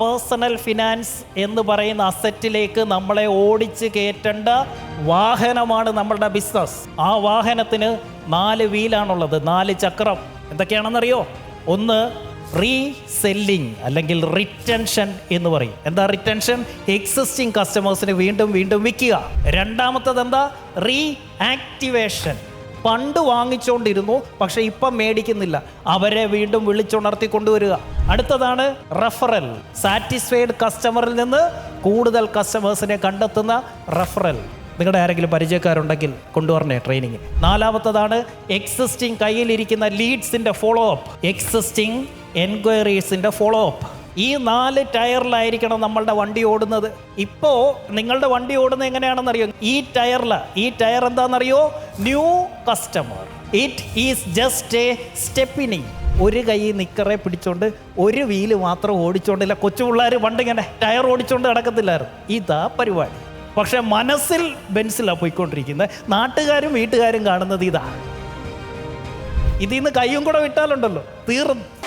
Personal finance എന്ന് പറയുന്ന അസറ്റിലേക്ക് നമ്മളെ ഓടിച്ച് കയറ്റേണ്ട വാഹനമാണ് നമ്മളുടെ ബിസിനസ്. ആ വാഹനത്തിന് നാല് വീലാണുള്ളത് നാല് ചക്രം. എന്തൊക്കെയാണെന്നറിയോ? ഒന്ന് റീസെല്ലിംഗ് അല്ലെങ്കിൽ റിറ്റൻഷൻ എന്ന് പറയും. എന്താ റിറ്റൻഷൻ എക്സിസ്റ്റിംഗ് കസ്റ്റമേഴ്സിന് വീണ്ടും വീണ്ടും വിൽക്കുക. രണ്ടാമത്തത് എന്താ റീ ആക്ടിവേഷൻ. പണ്ട് വാങ്ങിച്ചുകൊണ്ടിരുന്നു പക്ഷെ ഇപ്പം മേടിക്കുന്നില്ല. അവരെ വീണ്ടും വിളിച്ചുണർത്തി കൊണ്ടുവരിക. അടുത്തതാണ് റഫറൽ സാറ്റിസ്ഫൈഡ് കസ്റ്റമറിൽ നിന്ന് കൂടുതൽ കസ്റ്റമേഴ്സിനെ കണ്ടെത്തുന്ന റഫറൽ നിങ്ങളുടെ ആരെങ്കിലും പരിചയക്കാരുണ്ടെങ്കിൽ കൊണ്ടുവരണേ ട്രെയിനിങ് നാലാമത്തതാണ് എക്സിസ്റ്റിംഗ് കയ്യിലിരിക്കുന്ന ലീഡ്സിന്റെ ഫോളോ അപ്പ് എക്സിസ്റ്റിംഗ് എൻക്വയറീസിന്റെ ഫോളോ അപ്പ് ഈ നാല് ടയറിലായിരിക്കണം നമ്മളുടെ വണ്ടി ഓടുന്നത്. ഇപ്പോൾ നിങ്ങളുടെ വണ്ടി ഓടുന്നത് എങ്ങനെയാണെന്നറിയോ? ഈ ടയറില. ഈ ടയർ എന്താണെന്നറിയോ? New customer. It is just a stepney ഒരു കൈ നിക്കറെ പിടിച്ചോണ്ട് ഒരു വീൽ മാത്രം ഓടിച്ചോണ്ടില്ല. കൊച്ചു പിള്ളേർ പണ്ടിങ്ങനെ ടയർ ഓടിച്ചോണ്ട് നടക്കത്തില്ലായിരുന്നു. ഇതാ പരിപാടി. പക്ഷെ മനസ്സിൽ ബെൻസിലാണ് പോയിക്കൊണ്ടിരിക്കുന്നത് നാട്ടുകാരും വീട്ടുകാരും കാണുന്നത് ഇതാ. ഇതിന്ന് കൈയും കൂടെ വിട്ടാലുണ്ടല്ലോ. തീർന്നു.